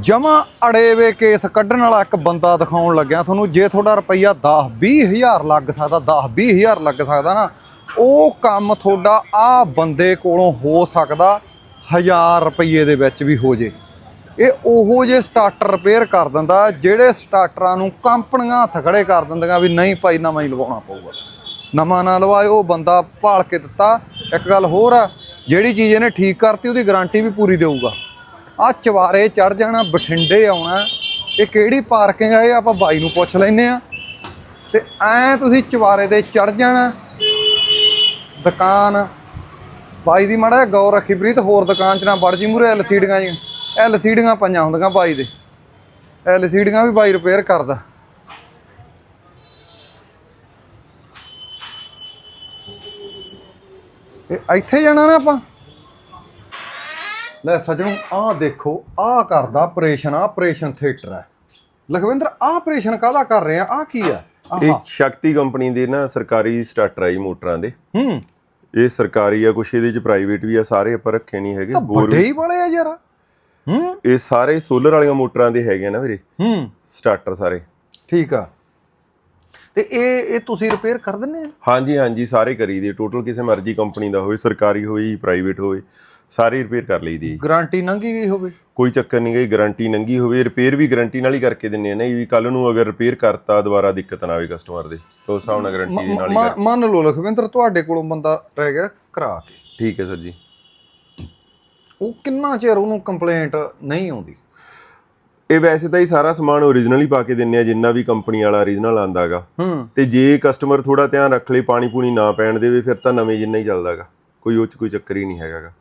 ਜਮਾ ਅੜੇਵੇ ਕੇਸ ਕੱਢਣ ਵਾਲਾ ਇੱਕ ਬੰਦਾ ਦਿਖਾਉਣ ਲੱਗਿਆ। ਤੁਹਾਨੂੰ ਜੇ ਤੁਹਾਡਾ ਰੁਪਈਆ 10 20000 ਲੱਗ ਸਕਦਾ 10 20000 ਲੱਗ ਸਕਦਾ ਨਾ, ਉਹ ਕੰਮ ਤੁਹਾਡਾ ਆ ਬੰਦੇ ਕੋਲੋਂ ਹੋ ਸਕਦਾ 1000 ਰੁਪਈਏ ਦੇ ਵਿੱਚ ਵੀ ਹੋ ਜੇ। ਇਹ ਉਹੋ ਜੇ ਸਟਾਰਟਰ ਰਿਪੇਅਰ ਕਰ ਦਿੰਦਾ, ਜਿਹੜੇ ਸਟਾਰਟਰਾਂ ਨੂੰ ਕੰਪਨੀਆਂ ਹੱਥ ਖੜੇ ਕਰ ਦਿੰਦੀਆਂ ਵੀ ਨਹੀਂ ਭਾਈ ਨਵਾਂ ਹੀ ਲਵਾਉਣਾ ਪਊਗਾ। ਨਵਾਂ ਨਾ ਲਵਾਏ ਉਹ ਬੰਦਾ ਭਾਲ ਕੇ ਦਿੱਤਾ। ਇੱਕ ਗੱਲ ਹੋਰ ਆ, ਜਿਹੜੀ ਚੀਜ਼ ਇਹਨੇ ਠੀਕ ਕਰਤੀ, ਉਹਦੀ ਗਾਰੰਟੀ ਵੀ ਪੂਰੀ ਦੇਊਗਾ। ਆ ਚਵਾਰੇ ਚੜ ਜਾਣਾ, ਬਠਿੰਡੇ ਆਉਣਾ। ਇਹ ਕਿਹੜੀ ਪਾਰਕਿੰਗ ਆ? ਇਹ ਆਪਾਂ ਬਾਈ ਨੂੰ ਪੁੱਛ ਲੈਨੇ ਆ। ਤੇ ਐ ਤੁਸੀਂ ਚਵਾਰੇ ਤੇ ਚੜ ਜਾਣਾ। ਦੁਕਾਨ। ਬਾਈ ਦੀ ਮਾੜਾ ਜਿਹਾ ਗੌਰ ਰੱਖੀ ਪ੍ਰੀਤ, ਹੋਰ ਦੁਕਾਨ 'ਚ ਨਾ ਵੜ ਜੀ ਮੂਰੇ ਐਲਸੀਡੀਆਂ ਜੀ। ਐਲਸੀਡੀਆਂ ਪਈਆਂ ਹੁੰਦੀਆਂ ਬਾਈ ਦੇ। ਐਲਸੀਡੀਆਂ ਵੀ ਬਾਈ ਰਿਪੇਅਰ ਕਰਦਾ। ਇਹ ਇੱਥੇ ਜਾਣਾ ਨਾ ਆਪਾਂ? ਲੈ ਸੱਜਣੋ ਆਹ ਦੇਖੋ ਆਹ ਕਰਦਾ ਆਪਰੇਸ਼ਨ ਆ ਆਪਰੇਸ਼ਨ ਥੀਏਟਰ ਹੈ। ਲਖਵਿੰਦਰ ਆਹ ਆਪਰੇਸ਼ਨ ਕਾਹਦਾ ਕਰ ਰਹੇ ਆ? ਆਹ ਕੀ ਆ ਇਹ ਸ਼ਕਤੀ ਕੰਪਨੀ ਦੇ ਨਾ ਸਰਕਾਰੀ ਸਟਾਰਟਰ ਆ ਜੀ ਮੋਟਰਾਂ ਦੇ। ਹੂੰ। ਇਹ ਸਰਕਾਰੀ ਆ ਕੁਛ ਇਹਦੇ ਚ ਪ੍ਰਾਈਵੇਟ ਵੀ ਆ ਸਾਰੇ ਆਪਾਂ ਰੱਖੇ ਨਹੀਂ ਹੈਗੇ ਬੋਰ ਵੀ ਹੀ ਵਾਲੇ ਆ ਯਾਰ। ਹੂੰ। ਇਹ ਸਾਰੇ ਸੋਲਰ ਵਾਲੀਆਂ ਮੋਟਰਾਂ ਦੇ ਹੈਗੇ ਨਾ ਵੀਰੇ। ਹੂੰ। ਸਟਾਰਟਰ ਸਾਰੇ। ਠੀਕ ਆ। ਤੇ ਇਹ ਇਹ ਤੁਸੀਂ ਰਿਪੇਅਰ ਕਰ ਦਿੰਦੇ ਆ? ਹਾਂਜੀ ਹਾਂਜੀ ਸਾਰੇ ਕਰੀਦੇ ਟੋਟਲ ਕਿਸੇ ਮਰਜ਼ੀ ਕੰਪਨੀ ਦਾ ਹੋਵੇ ਸਰਕਾਰੀ ਹੋਵੇ ਪ੍ਰਾਈਵੇਟ ਹੋਵੇ। ਸਾਰੇ ਰਿਪੇਅਰ ਕਰ ਲਈਦੀ ਜੀ। ਗਾਰੰਟੀ ਲੰਘੀ ਗਈ ਹੋਵੇ? ਕੋਈ ਚੱਕਰ ਨਹੀਂ ਗਈ ਗਾਰੰਟੀ ਨੰਗੀ ਹੋਵੇ। ਰਿਪੇਅਰ ਵੀ ਗਾਰੰਟੀ ਨਾਲ ਹੀ ਕਰਕੇ ਦਿੰਨੇ ਆ ਨਾ ਵੀ ਕੱਲ ਨੂੰ ਅਗਰ ਰਿਪੇਅਰ ਕਰਤਾ ਦੁਬਾਰਾ ਦਿੱਕਤ ਨਾ ਆਵੇ ਕਸਟਮਰ ਦੇ। ਤਾਂ ਉਸ ਹਿਸਾਬ ਨਾਲ ਗਾਰੰਟੀ ਦੇ ਨਾਲ ਹੀ ਮ- ਮੰਨ ਲਓ ਲਖਵਿੰਦਰ ਤੁਹਾਡੇ ਕੋਲੋਂ ਬੰਦਾ ਰਹਿ ਗਿਆ ਕਰਾ ਕੇ। ਠੀਕ ਹੈ ਸਰ ਜੀ। ਉਹ ਕਿੰਨਾ ਚਿਰ ਉਹਨੂੰ ਕੰਪਲੇਂਟ ਨਹੀਂ ਆਉਂਦੀ? ਇਹ ਵੈਸੇ ਤਾਂ ਹੀ ਸਾਰਾ ਸਮਾਨ ਓਰੀਜਨਲ ਹੀ ਪਾ ਕੇ ਦਿੰਨੇ ਆ ਜਿੰਨਾ ਵੀ ਕੰਪਨੀ ਵਾਲਾ ਓਰੀਜਨਲ ਆਂਦਾਗਾ ਹੂੰ। ਤੇ ਜੇ ਕਸਟਮਰ ਥੋੜਾ ਧਿਆਨ ਰੱਖ ਲੇ ਪਾਣੀ ਪੂਣੀ ਨਾ ਪੈਣ ਦੇਵੇ ਫਿਰ ਤਾਂ ਨਵੇਂ ਜਿੰਨਾ ਹੀ ਚੱਲਦਾਗਾ ਕੋਈ ਉਹ ਚ ਕੋਈ ਚੱਕਰ ਹੀ ਨਹੀਂ ਹੈਗਾਗਾ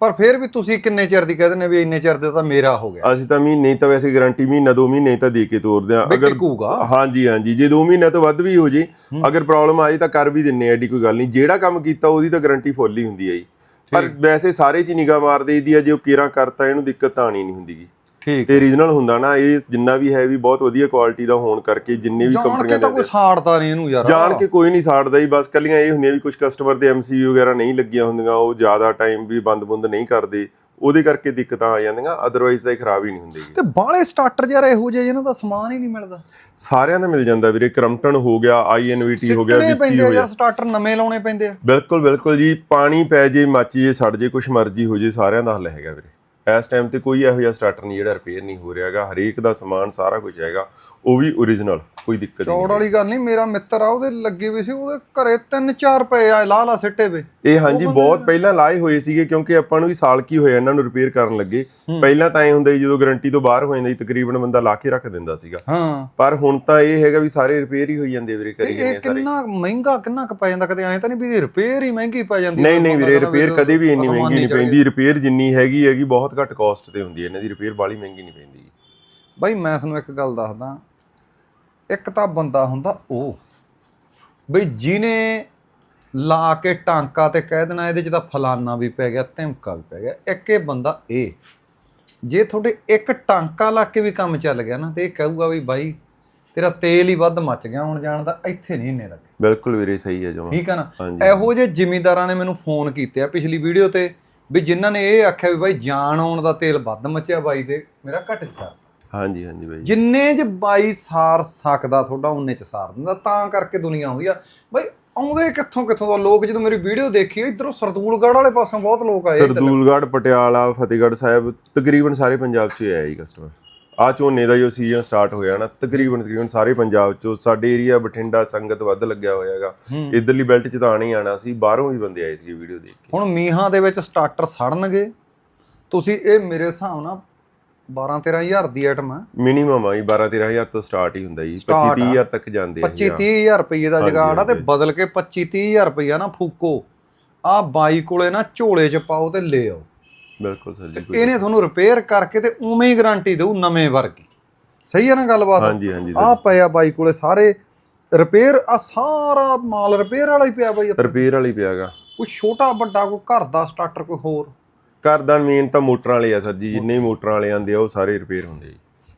ਪਰ ਫਿਰ ਵੀ ਤੁਸੀਂ ਕਿੰਨੇ ਚਿਰ ਦੀ ਕਹਿ ਦਿੰਦੇ ਵੀ ਇੰਨੇ ਚਿਰ ਦੇ ਤਾਂ ਮੇਰਾ ਹੋ ਗਿਆ? ਅਸੀਂ ਤਾਂ ਮਹੀਨੇ ਹੀ ਤਾਂ ਵੈਸੇ ਗਾਰੰਟੀ ਮਹੀਨਾ ਦੋ ਮਹੀਨੇ ਤਾਂ ਦੇ ਕੇ ਤੋਰਦੇ ਆ ਵੀ ਟਿਕੂਗਾ। ਹਾਂਜੀ ਹਾਂਜੀ। ਜੇ 2 ਮਹੀਨੇ ਤੋਂ ਵੱਧ ਵੀ ਹੋ ਜੇ ਅਗਰ ਪ੍ਰੋਬਲਮ ਆ ਜੇ ਤਾਂ ਕਰ ਵੀ ਦਿੰਨੇ ਐਡੀ ਕੋਈ ਗੱਲ ਨਹੀਂ। ਜਿਹੜਾ ਕੰਮ ਕੀਤਾ ਉਹਦੀ ਤਾਂ ਗਾਰੰਟੀ ਫੁੱਲ ਹੀ ਹੁੰਦੀ ਹੈ ਜੀ। ਪਰ ਵੈਸੇ ਸਾਰੇ ਚ ਨਿਗਾਹ ਮਾਰ ਦੇਈਦੀ ਆ ਜੇ ਉਹ ਕੇਰਾ ਕਰਤਾ ਇਹਨੂੰ ਦਿੱਕਤ ਆਣੀ ਨਹੀਂ ਹੁੰਦੀਗੀ। ਠੀਕ ਤੇ ਓਰੀਜਨਲ ਹੁੰਦਾ ਨਾ ਇਹ ਜਿੰਨਾ ਵੀ ਹੈ ਵੀ ਬਹੁਤ ਵਧੀਆ ਕੁਆਲਿਟੀ ਦਾ ਹੋਣ ਕਰਕੇ ਜਿੰਨੇ ਵੀ ਜਾਣ ਕੇ ਕੰਪਨੀਆਂ ਤਾਂ ਦੇ ਕੋਈ ਸਾੜਦਾ ਨਹੀਂ ਇਹਨੂੰ ਯਾਰ। ਜਾਣ ਕੇ ਕੋਈ ਨਹੀਂ ਸਾੜਦਾ ਹੀ ਬਸ ਕੱਲੀਆਂ ਇਹ ਹੁੰਦੀਆਂ ਵੀ ਕੁਝ ਕਸਟਮਰ ਦੇ ਐਮਸੀਯੂ ਵਗੈਰਾ ਨਹੀਂ ਲੱਗੀਆਂ ਹੁੰਦੀਆਂ ਉਹ ਜ਼ਿਆਦਾ ਟਾਈਮ ਵੀ ਬੰਦ-ਬੁੰਦ ਨਹੀਂ ਕਰਦੇ ਉਹਦੇ ਕਰਕੇ ਦਿੱਕਤਾਂ ਆ ਜਾਂਦੀਆਂ ਅਦਰਵਾਈਜ਼ ਤਾਂ ਇਹ ਖਰਾਬ ਹੀ ਨਹੀਂ ਹੁੰਦੀ ਤੇ ਬਾਹਲੇ ਸਟਾਰਟਰ ਯਾਰ ਇਹੋ ਜਿਹੇ ਜਿਹਨਾਂ ਦਾ ਸਮਾਨ ਹੀ ਨਹੀਂ ਮਿਲਦਾ। ਸਾਰਿਆਂ ਦਾ ਮਿਲ ਜਾਂਦਾ ਵੀਰੇ ਕਰਮਟਨ ਹੋ ਗਿਆ ਆਈਐਨਵੀਟੀ ਹੋ ਗਿਆ ਵਿੱਚੀ ਹੋ ਗਿਆ। ਸਟਾਰਟਰ ਨਵੇਂ ਲਾਉਣੇ ਪੈਂਦੇ ਆ। ਬਿਲਕੁਲ ਬਿਲਕੁਲ ਜੀ ਪਾਣੀ ਪੈ ਜੇ ਮੱਚ ਜੇ ਸੜ ਜੇ ਕੁਛ ਮਰਜ਼ੀ ਹੋ ਜੇ ਸਾਰਿਆਂ ਦਾ ਹੱਲ ਹੈਗਾ ਵੀਰੇ। ਇਸ ਟਾਈਮ ਤੇ ਕੋਈ ਇਹੋ ਜਿਹਾ ਸਟਾਰਟਰ ਨਹੀਂ ਜਿਹੜਾ ਰਿਪੇਅਰ ਨਹੀਂ ਹੋ ਰਿਹਾਗਾ ਹਰੇਕ ਦਾ ਸਮਾਨ ਸਾਰਾ ਕੁਝ ਹੈਗਾ। ਉਹ ਵੀ ਓਰੀਜਨਲ ਕੋਈ ਦਿੱਕਤ ਚੌੜ ਨਹੀਂ ਵਾਲੀ ਗੱਲ ਨਹੀਂ ਮੇਰਾ ਮਿੱਤਰ ਆ ਉਹਦੇ ਲੱਗੇ ਵੀ ਸੀ ਉਹਦੇ ਘਰੇ 3-4 ਪਏ ਆ ਲਾ ਲਾ ਸਿੱਟੇ ਵੇ। ਇਹ ਹਾਂਜੀ ਬਹੁਤ ਪਹਿਲਾਂ ਲਾਏ ਹੋਏ ਸੀਗੇ ਕਿਉਂਕਿ ਆਪਾਂ ਨੂੰ ਵੀ ਸਾਲ ਕੀ ਹੋਇਆ ਇਹਨਾਂ ਨੂੰ ਰਿਪੇਅਰ ਕਰਨ ਲੱਗੇ। ਪਹਿਲਾਂ ਤਾਂ ਐ ਹੁੰਦਾ ਸੀ ਜਦੋਂ ਗਾਰੰਟੀ ਤੋਂ ਬਾਹਰ ਹੋ ਜਾਂਦਾ ਸੀ ਤਕਰੀਬਨ ਬੰਦਾ ਲਾ ਕੇ ਰੱਖ ਦਿੰਦਾ ਸੀਗਾ। ਹਾਂ। ਪਰ ਹੁਣ ਤਾਂ ਇਹ ਹੈਗਾ ਵੀ ਸਾਰੇ ਰਿਪੇਅਰ ਹੀ ਹੋਈ ਜਾਂਦੇ ਵੀਰੇ ਕਰੀ ਜਾਂਦੇ ਸਾਰੇ ਕਿੰਨਾ ਮਹਿੰਗਾ ਕਿੰਨਾ ਕੁ ਪੈ ਜਾਂਦਾ ਕਦੇ ਐਂ ਤਾਂ ਨਹੀਂ ਵੀ ਰਿਪੇਅਰ ਹੀ ਮਹਿੰਗੀ ਪੈ ਜਾਂਦੀ ਨਹੀਂ ਨਹੀਂ ਵੀਰੇ ਰਿਪੇਅਰ ਕਦੇ ਵੀ ਇੰਨੀ ਮਹਿੰਗੀ ਨਹੀਂ। ਪੈਂਦੀ ਰਿਪੇਅਰ ਜਿੰਨੀ ਹੈਗੀ ਹੈਗੀ ਬਹੁਤ ਘੱਟ ਕਾਸਟ ਤੇ ਹੁੰਦੀ ਹੈ ਇਹਨਾਂ ਦੀ ਰਿਪੇਅਰ ਬਾਲੀ ਮਹਿੰਗੀ ਨਹੀਂ ਪੈਂਦੀ। ਬਾਈ ਮੈਂ ਤੁਹਾਨੂੰ ਇੱਕ ਗੱਲ ਦੱਸਦਾ। ਇੱਕ ਤਾਂ ਬੰਦਾ ਹੁੰਦਾ ਉਹ। ਬਈ ਜਿਹਨੇ ਲਾ ਕੇ ਟਾਂਕਾ ਤੇ ਕਹਿ ਦੇਣਾ ਇਹਦੇ ਚ ਤਾਂ ਫਲਾਨਾ ਵੀ ਪੈ ਗਿਆ ਧਮਕਾ ਵੀ ਪੈ ਗਿਆ ਇੱਕ ਇਹ ਬੰਦਾ ਇਹ ਜੇ ਤੁਹਾਡੇ ਇੱਕ ਟਾਂਕਾ ਲਾ ਕੇ ਵੀ ਕੰਮ ਚੱਲ ਗਿਆ ਨਾ ਤੇ ਇਹ ਕਹੂਗਾ ਵੀ ਬਾਈ ਤੇਰਾ ਤੇਲ ਹੀ ਵੱਧ ਮੱਚ ਗਿਆ ਹੁਣ ਜਾਣ ਦਾ ਇੱਥੇ ਨਹੀਂ ਇੰਨੇ ਲੱਗੇ। ਬਿਲਕੁਲ ਵੀਰੇ ਸਹੀ ਹੈ ਜਮਾ। ਠੀਕ ਹੈ ਨਾ। ਇਹੋ ਜਿਹੇ ਜ਼ਿਮੀਂਦਾਰਾਂ ਨੇ ਮੈਨੂੰ ਫੋਨ ਕੀਤੇ ਆ ਪਿਛਲੀ ਵੀਡੀਓ ਤੇ। ਵੀ ਜਿਨ੍ਹਾਂ ਨੇ ਇਹ ਆਖਿਆ ਵੀ ਬਾਈ ਜਾਨ ਆਉਣ ਦਾ ਤੇਲ ਵੱਧ ਮੱਚਿਆ ਬਾਈ ਦੇ ਮੇਰਾ ਘੱਟ ਸਾਰ ਹਾਂਜੀ ਹਾਂਜੀ ਬਾਈ ਜਿੰਨੇ ਚ ਬਾਈ ਸਾਰ ਸਕਦਾ ਤੁਹਾਡਾ ਉਹਨੇ ਚ ਸਾਰ ਦਿੰਦਾ। ਤਾਂ ਕਰਕੇ ਦੁਨੀਆ ਆਉਂਦੀ ਆ। ਬਾਈ ਆਉਂਦੇ ਕਿੱਥੋਂ ਕਿੱਥੋਂ ਦਾ? ਲੋਕ ਜਦੋਂ ਮੇਰੀ ਵੀਡੀਓ ਦੇਖੀ ਇਧਰੋਂ ਸਰਦੂਲਗੜ੍ਹ ਵਾਲੇ ਪਾਸੋਂ ਬਹੁਤ ਲੋਕ ਆਏ। ਸਰਦੂਲਗੜ੍ਹ ਪਟਿਆਲਾ ਫਤਿਹਗੜ੍ਹ ਸਾਹਿਬ ਤਕਰੀਬਨ ਸਾਰੇ ਪੰਜਾਬ 'ਚ ਹੀ ਆਇਆ ਜੀ ਕਸਟਮਰ ਆ ਝੋਨੇ ਦਾ ਜੋ ਸੀਜ਼ਨ ਸਟਾਰਟ ਹੋਇਆ ਨਾ ਤਕਰੀਬਨ ਤਕਰੀਬਨ ਸਾਰੇ ਪੰਜਾਬ 'ਚੋਂ ਸਾਡੇ ਏਰੀਆ ਬਠਿੰਡਾ ਸੰਗਤ ਵੱਧ ਲੱਗਿਆ ਹੋਇਆ ਹੈਗਾ। ਇਧਰਲੀ ਬੈਲਟ 'ਚ ਤਾਂ ਆਣਾ ਹੀ ਆਣਾ ਸੀ ਬਾਹਰੋਂ ਵੀ ਬੰਦੇ ਆਏ ਸੀ ਵੀਡੀਓ ਦੇਖ ਕੇ। ਹੁਣ ਮੀਂਹਾਂ ਦੇ ਵਿੱਚ ਸਟਾਰਟਰ ਸੜਨਗੇ। ਤੁਸੀਂ ਇਹ ਮੇਰੇ ਹਿਸਾਬ ਨਾਲ 12 13000 ਦੀ ਆਈਟਮ ਹੈ ਮਿਨੀਮਮ ਆ ਜੀ 12 13000 ਤੋਂ ਸਟਾਰਟ ਹੀ ਹੁੰਦਾ ਜੀ Start 25 30000 ਤੱਕ ਜਾਂਦੇ ਆ 25 ਜੀ ਹਾਂ। 30000 ਰੁਪਏ ਦਾ ਜਗਾੜ ਆ ਤੇ। ਬਦਲ ਕੇ 25 30000 ਰੁਪਏ ਨਾ ਫੂਕੋ। ਆ ਬਾਈ ਕੋਲੇ ਨਾ ਝੋਲੇ ਚ ਪਾਓ ਤੇ ਲੈ ਆਓ। ਬਿਲਕੁਲ ਸਰ ਜੀ ਕੋਈ- ਇਹਨੇ ਤੁਹਾਨੂੰ ਰਿਪੇਅਰ ਕਰਕੇ ਤੇ ਉਵੇਂ ਹੀ ਗਾਰੰਟੀ ਦੇਊ ਨਵੇਂ ਵਰਗੀ। ਸਹੀ ਹੈ ਨਾ ਗੱਲਬਾਤ? ਹਾਂਜੀ ਹਾਂਜੀ ਆ ਪਿਆ ਬਾਈ ਕੋਲੇ ਸਾਰੇ ਰਿਪੇਅਰ ਆ ਸਾਰਾ ਮਾਲ ਰਿਪੇਅਰ ਵਾਲਾ ਹੀ ਪਿਆ ਬਾਈ। ਰਿਪੇਅਰ ਵਾਲੀ ਪਿਆਗਾ। ਕੋਈ ਛੋਟਾ ਵੱਡਾ ਕੋਈ ਘਰ ਦਾ ਸਟਾਰਟਰ ਕੋਈ ਹੋਰ? ਘਰ ਦਾ ਮੇਨ ਤਾਂ ਮੋਟਰਾਂ ਵਾਲੇ ਆ ਸਰ ਜੀ ਜਿੰਨੇ ਮੋਟਰਾਂ ਵਾਲੇ ਆਂਦੇ ਆ ਉਹ ਸਾਰੇ ਰਿਪੇਅਰ ਹੁੰਦੇ ਜੀ।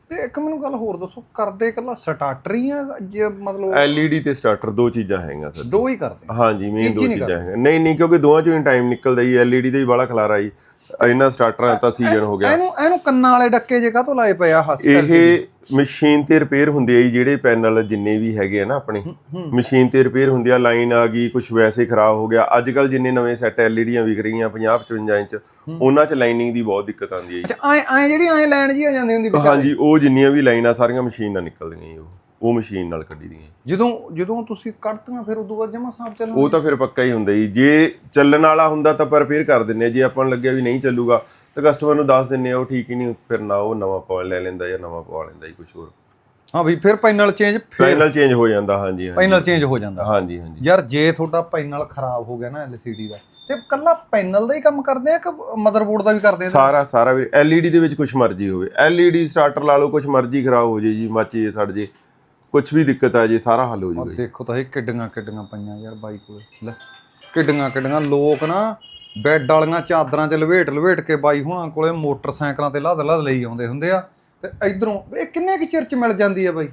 ਤੇ ਇੱਕ ਮੈਨੂੰ ਗੱਲ ਹੋਰ ਦੱਸੋ ਕਰਦੇ ਇਕੱਲਾ ਸਟਾਰਟਰ ਹੀ ਆ ਜੇ ਮਤਲਬ LED ਤੇ ਸਟਾਰਟਰ ਦੋ ਚੀਜ਼ਾਂ ਹੈਗੀਆਂ ਸਰ ਦੋ ਹੀ ਕਰਦੇ ਹਾਂਜੀ ਮੇਨ ਦੋ ਚੀਜ਼ਾਂ ਹੈਗੀਆਂ। ਨਹੀਂ ਨਹੀਂ ਕਿਉਂਕਿ ਦੋਵਾਂ ਚੋਂ ਹੀ ਟਾਈਮ ਨਿਕਲਦਾ ਜੀ LED ਦਾ ਹੀ ਬੜਾ ਖਲਾਰਾ ਜੀ। ਇਹਨਾਂ ਸਟਾਰਟਰਾਂ ਦਾ ਸੀਜ਼ਨ ਹੋ ਗਿਆ। ਇਹਨੂੰ ਇਹਨੂੰ ਕੰਨਾਂ ਵਾਲੇ ਡੱਕੇ ਜੇ ਕਾਹਤੋਂ ਲਾਏ ਪਏ ਆ ਹੱਸ ਇਹ ਮਸ਼ੀਨ ਤੇ ਰਿਪੇਅਰ ਹੁੰਦੇ ਆ ਜੀ ਜਿਹੜੇ ਪੈਨਲ ਜਿੰਨੇ ਵੀ ਹੈਗੇ ਆ ਨਾ ਆਪਣੇ। ਮਸ਼ੀਨ ਤੇ ਰਿਪੇਅਰ ਹੁੰਦੇ ਆ ਲਾਈਨ ਆ ਗਈ ਕੁਝ ਵੈਸੇ ਖਰਾਬ ਹੋ ਗਿਆ। ਅੱਜ ਕੱਲ ਜਿੰਨੇ ਨਵੇਂ ਸੈੱਟ ਐਲਈਡੀਆਂ ਵਿਕ ਰਹੀਆਂ 50 55 ਇੰਚ ਉਹਨਾਂ 'ਚ ਲਾਈਨਿੰਗ ਦੀ ਬਹੁਤ ਦਿੱਕਤ ਆਉਂਦੀ ਹੈ ਜੀ। ਅੱਛਾ ਐ ਐ ਜਿਹੜੀ ਐ ਲੈਣ ਜੀ ਆ ਜਾਂਦੀ ਹੁੰਦੀ। ਹਾਂਜੀ ਉਹ ਜਿੰਨੀਆਂ ਵੀ ਲਾਈਨਾਂ ਸਾਰੀਆਂ ਮਸ਼ੀਨ ਨਾਲ ਨਿਕਲਦੀਆਂ ਜੀ ਉਹ। ਉਹ ਮਸ਼ੀਨ ਨਾਲ ਕੱਢੀ ਦੀਆਂ। ਜਦੋਂ ਜਦੋਂ ਤੁਸੀਂ ਕੱਢਤੀਆਂ ਫਿਰ ਉਦੋਂ ਬਾਅਦ ਜਮਾ ਸਾਫ਼ ਚੱਲਣਾ ਉਹ ਤਾਂ ਫਿਰ ਪੱਕਾ ਹੀ ਹੁੰਦਾ ਜੀ। ਜੇ ਚੱਲਣ ਵਾਲਾ ਹੁੰਦਾ ਤਾਂ ਪਰ ਰਿਪੇਅਰ ਕਰ ਦਿੰਨੇ ਆ ਜੇ ਆਪਾਂ ਨੂੰ ਲੱਗਿਆ ਵੀ ਨਹੀਂ ਚੱਲੂਗਾ ਤਾਂ ਕਸਟਮਰ ਨੂੰ ਦੱਸ ਦਿੰਨੇ ਆ ਉਹ ਠੀਕ ਹੀ ਨਹੀਂ ਫਿਰ ਨਾ ਉਹ ਨਵਾਂ ਪਵਾ ਲੈ ਲੈਂਦਾ ਜਾਂ ਨਵਾਂ ਪਵਾ ਲੈਂਦਾ ਜੀ ਕੁਝ ਹੋਰ। ਹਾਂ ਵੀ ਫਿਰ ਪੈਨਲ ਚੇਂਜ ਫਿਰ ਪੈਨਲ ਚੇਂਜ ਹੋ ਜਾਂਦਾ ਹਾਂਜੀ ਹਾਂਜੀ। ਪੈਨਲ ਚੇਂਜ ਹੋ ਜਾਂਦਾ। ਹਾਂਜੀ ਹਾਂਜੀ। ਯਾਰ ਜੇ ਤੁਹਾਡਾ ਪੈਨਲ ਖਰਾਬ ਹੋ ਗਿਆ ਨਾ LCD ਦਾ ਤੇ ਕੱਲਾ ਪੈਨਲ ਦਾ ਹੀ ਕੰਮ ਕਰਦੇ ਆ ਕਿ ਮਦਰਬੋਰਡ ਦਾ ਵੀ ਕਰਦੇ ਆ? ਸਾਰਾ ਸਾਰਾ ਵੀ ਐਲਈਡੀ ਦੇ ਵਿੱਚ ਕੁਝ ਮਰਜ਼ੀ ਹੋਵੇ। ਐਲਈਡੀ ਸਟਾਰਟਰ ਲਾ ਲਓ ਕੁਝ ਮਰਜ਼ੀ ਖਰਾਬ ਹੋ ਜੇ ਜੀ ਮੱਚ ਸੜ ਜੇ ਕੁਝ ਵੀ ਦਿੱਕਤ ਆ ਜੇ ਸਾਰਾ ਹੱਲ ਹੋ ਆਹ ਜੂਗਾ। ਦੇਖੋ ਤਾਂ ਇਹ ਕਿੱਡੀਆਂ ਕਿੱਡੀਆਂ ਪਈਆਂ ਯਾਰ ਬਾਈ ਕੋਲੇ। ਲੈ ਕਿੱਡੀਆਂ ਕਿੱਡੀਆਂ ਲੋਕ ਨਾ ਬੈੱਡ ਵਾਲੀਆਂ ਚਾਦਰਾਂ 'ਚ ਲਵੇਟ ਲਵੇਟ ਕੇ ਬਾਈ ਹੁਣਾਂ ਕੋਲੇ ਮੋਟਰਸਾਈਕਲਾਂ ਤੇ ਲਾਦ ਲਾਦ ਲਈ ਆਉਂਦੇ ਹੁੰਦੇ ਆ। ਤੇ ਇਧਰੋਂ ਇਹ ਕਿੰਨੇ ਕੁ ਚਿਰ 'ਚ ਮਿਲ ਜਾਂਦੀ ਆ ਬਾਈ?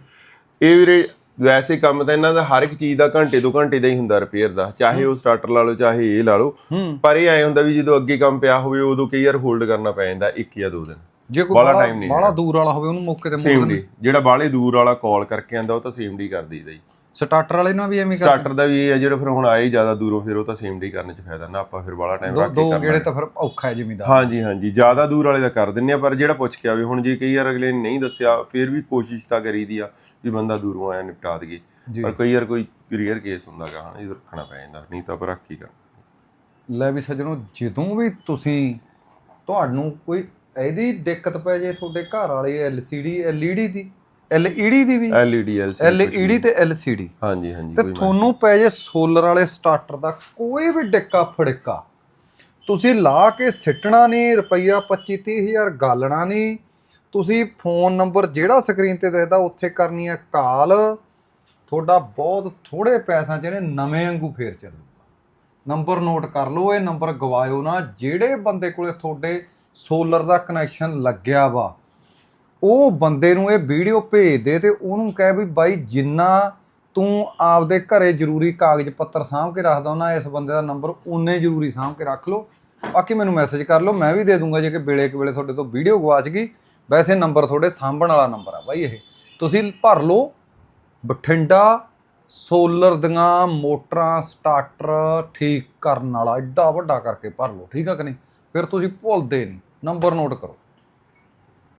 ਇਹ ਵੀਰੇ ਵੈਸੇ ਕੰਮ ਤਾਂ ਇਹਨਾਂ ਦਾ ਹਰ ਇੱਕ ਚੀਜ਼ ਦਾ ਘੰਟੇ ਦੋ ਘੰਟੇ ਦਾ ਹੀ ਹੁੰਦਾ ਰਿਪੇਅਰ ਦਾ ਚਾਹੇ ਉਹ ਸਟਾਰਟਰ ਲਾ ਲਓ ਚਾਹੇ ਇਹ ਲਾ ਲਓ। ਹੂੰ। ਪਰ ਇਹ ਐ ਹੁੰਦਾ ਵੀ ਜਦੋਂ ਅੱਗੇ ਕੰਮ ਪਿਆ ਹੋਵੇ ਉਦੋਂ ਕਈ ਵਾਰ ਹੋਲਡ ਕਰਨਾ ਪੈ ਜਾਂਦਾ ਇੱਕ ਜਾਂ ਦੋ ਦਿਨ। ਜੇ ਕੋਈ ਬਾਹਲਾ time ਨਹੀਂ ਬਾਹਲਾ ਦੂਰ ਵਾਲਾ ਹੋਵੇ ਉਹਨੂੰ ਮੌਕੇ ਤੇ ਮੋੜ ਸੇਮ ਡੀ ਜਿਹੜਾ ਬਾਹਲੇ ਦੂਰ ਵਾਲਾ ਕਾਲ ਕਰਕੇ ਆਂਦਾ ਉਹ ਤਾਂ ਸੇਮ ਡੀ ਕਰ ਦਈਦਾ ਜੀ ਸਟਾਰਟਰ ਵਾਲੇ ਨਾਲ ਵੀ ਐਵੇਂ ਕਰ ਸਟਾਰਟਰ ਦਾ ਵੀ ਇਹ ਹੈ ਜਿਹੜਾ ਫਿਰ ਹੁਣ ਆਏ ਜ਼ਿਆਦਾ ਦੂਰੋਂ ਫਿਰ ਉਹ ਤਾਂ ਸੇਮ ਡੀ ਕਰਨ ਚ ਫਾਇਦਾ। ਨਾ ਆਪਾਂ ਫਿਰ ਬਾਹਲਾ ਟਾਈਮ ਦੋ ਰੱਖ ਕੇ ਦੋ ਕਰਨਾ ਗੇੜੇ ਤਾਂ ਫਿਰ ਔਖਾ ਹੈ ਜ਼ਿਮੀਦਾਰ। ਹਾਂਜੀ ਹਾਂਜੀ। ਜ਼ਿਆਦਾ ਦੂਰ ਵਾਲੇ ਦਾ ਕਰ ਦਿੰਨੇ ਆ ਪਰ ਜਿਹੜਾ ਪੁੱਛ ਕੇ ਆਵੇ ਹੁਣ ਜੇ ਕਈ ਵਾਰ ਅਗਲੇ ਨੇ ਨਹੀਂ ਦੱਸਿਆ ਫਿਰ ਵੀ ਕੋਸ਼ਿਸ਼ ਤਾਂ ਕਰੀਦੀ ਆ ਵੀ ਬੰਦਾ ਦੂਰੋਂ ਆਇਆ ਨਿਪਟਾ ਦਈਏ। ਜੀ। ਪਰ ਕਈ ਵਾਰ ਕੋਈ ਕਲੀਅਰ ਕੇਸ ਹੁੰਦਾਗਾ ਹਨਾ ਇਹ ਰੱਖਣਾ ਪੈ ਜਾਂਦਾ। ਨਹੀਂ ਤਾਂ ਪਰ ਰੱਖ ਹੀ ਕਰ ਲੈ ਵੀ ਸੱਜਣੋ ਜਦੋਂ ਵੀ ਤੁਸੀਂ ਤੁਹਾਨੂੰ ਕੋਈ ਇਹਦੀ ਦਿੱਕਤ ਪੈ ਜੇ ਤੁਹਾਡੇ ਘਰ ਵਾਲੇ LCD LED ਦੀ LED ਦੀ ਵੀ। ਐਲਈਡੀ ਐਲਸੀਡੀ LED ਤੇ LCD ਹਾਂਜੀ ਹਾਂਜੀ ਤੇ ਤੁਹਾਨੂੰ ਪੈ ਜੇ ਸੋਲਰ ਵਾਲੇ ਸਟਾਰਟਰ ਦਾ ਕੋਈ ਵੀ ਡਿੱਕਾ ਫੜਿੱਕਾ। ਤੁਸੀਂ ਲਾ ਕੇ ਸਿੱਟਣਾ ਨਹੀਂ ਰੁਪਈਆ 25 30000 ਗਾਲਣਾ ਨਹੀਂ। ਤੁਸੀਂ ਫੋਨ ਨੰਬਰ ਜਿਹੜਾ ਸਕਰੀਨ ਤੇ ਦਿਖਦਾ ਉੱਥੇ ਕਰਨੀ ਹੈ ਕਾਲ। ਤੁਹਾਡਾ ਬਹੁਤ ਥੋੜੇ ਪੈਸਿਆਂ 'ਚ ਇਹਨੇ ਨਵੇਂ ਵਾਂਗੂ ਫੇਰ ਚੱਲੂਗਾ। ਨੰਬਰ ਨੋਟ ਕਰ ਲਓ ਇਹ ਨੰਬਰ ਗਵਾਇਓ ਨਾ। ਜਿਹੜੇ ਬੰਦੇ ਕੋਲੇ ਤੁਹਾਡੇ ਸੋਲਰ ਦਾ ਕਨੈਕਸ਼ਨ ਲੱਗਿਆ ਵਾ। ਉਹ ਬੰਦੇ ਨੂੰ ਇਹ ਵੀਡੀਓ ਭੇਜ ਦੇ ਤੇ ਉਹਨੂੰ ਕਹੇ ਵੀ ਬਾਈ ਜਿੰਨਾ ਤੂੰ ਆਪਦੇ ਘਰੇ ਜ਼ਰੂਰੀ ਕਾਗਜ਼ ਪੱਤਰ ਸਾਂਭ ਕੇ ਰੱਖਦਾ ਉਹਨਾਂ ਇਸ ਬੰਦੇ ਦਾ ਨੰਬਰ ਉਨੇ ਜ਼ਰੂਰੀ ਸਾਂਭ ਕੇ ਰੱਖ ਲਓ। ਬਾਕੀ ਮੈਨੂੰ ਮੈਸੇਜ ਕਰ ਲਓ, ਮੈਂ ਵੀ ਦੇ ਦੂੰਗਾ ਜੇ ਕਿ ਵੇਲੇ ਕਿ ਵੇਲੇ ਤੁਹਾਡੇ ਤੋਂ ਵੀਡੀਓ ਗਵਾਚ ਗਈ। ਵੈਸੇ ਨੰਬਰ ਤੁਹਾਡੇ ਸਾਂਭਣ ਵਾਲਾ ਨੰਬਰ ਆ ਬਾਈ ਇਹ। ਤੁਸੀਂ ਭਰ ਲਓ, ਬਠਿੰਡਾ ਸੋਲਰ ਦੀਆਂ ਮੋਟਰਾਂ ਸਟਾਰਟਰ ਠੀਕ ਕਰਨ ਵਾਲਾ, ਐਡਾ ਵੱਡਾ ਕਰਕੇ ਭਰ ਲਓ, ਠੀਕ ਆ ਕਿ ਨਹੀਂ? ਫਿਰ ਤੁਸੀਂ ਭੁੱਲਦੇ ਨਹੀਂ। ਨੰਬਰ ਨੋਟ ਕਰੋ।